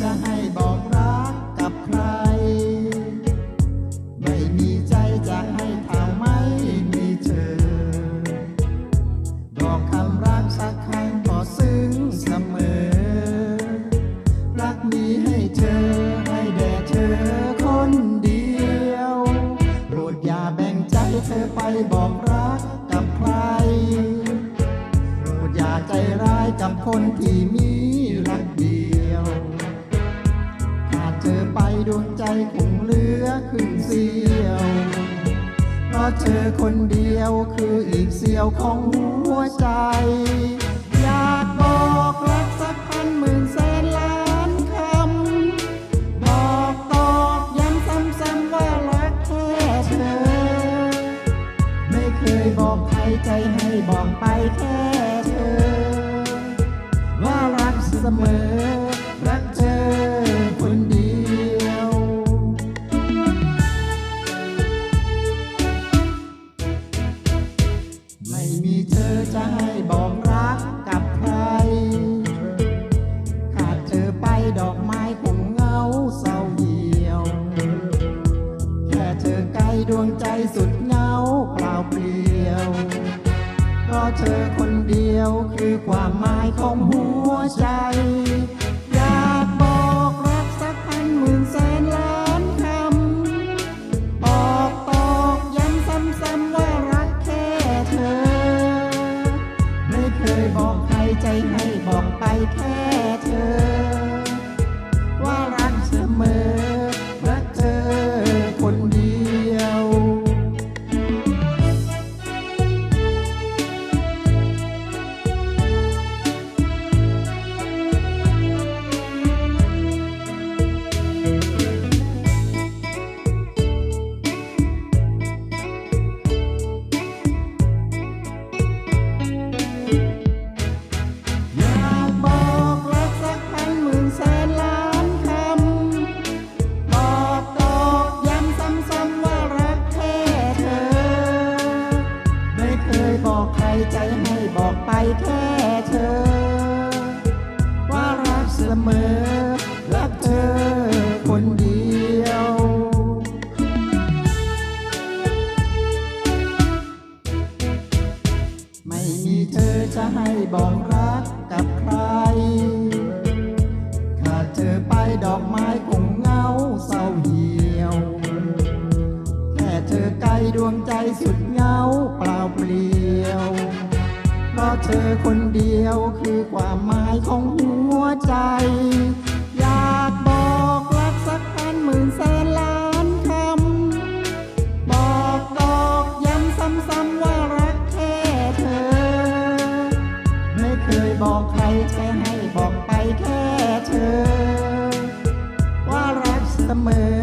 จะให้บอกรักกับใคร ไม่มีใจจะให้ท่าไม่มีเธอ บอกคำรักสักครั้งก็ซึ้งเสมอ รักนี้ให้เธอให้แด่เธอคนเดียวโปรดอย่าแบ่งใจเธอไปบอกรักกับใครโปรดอย่าใจร้ายกับคนที่มีรักเดียว ดวงใจคงเหลือครึ่งเสียวเพราะเธอคนเดียวคืออีกเสียวของหัวใจ อยากบอกรักสักพันหมื่นแสนล้านคำ บอกตอกย้ำซ้ำๆว่ารักแค่เธอ ไม่เคยบอกใครใจให้บอกไปแค่เธอ ว่ารักเสมอ ไม่มีเธอจะให้บอกรักกับใคร ขาดเธอไปดอกไม้คงเหงาเศร้าเหี่ยว แค่เธอใกล้ดวงใจสุดเหงาเปล่าเปลี่ยว เพราะเธอคนเดียวคือความหมายของหัวใจ ให้บอกไปแค่ ใจให้บอกไปแค่เธอ ว่ารักเสมอ รักเธอคนเดียวไม่มีเธอจะให้บอกรักกับใคร ขาดเธอไปดอกไม้คงเหงาเศร้าเหี่ยว แค่เธอใกล้ดวงใจสุดเหงาเปล่าเปลี่ยว เธอคนเดียวคือความหมายของหัวใจ อยากบอกรักสักพันหมื่นแสนล้านคำ บอกตอกย้ำซ้ำๆว่ารักแค่เธอ ไม่เคยบอกใครแค่ให้บอกไปแค่เธอ ว่ารักเสมอ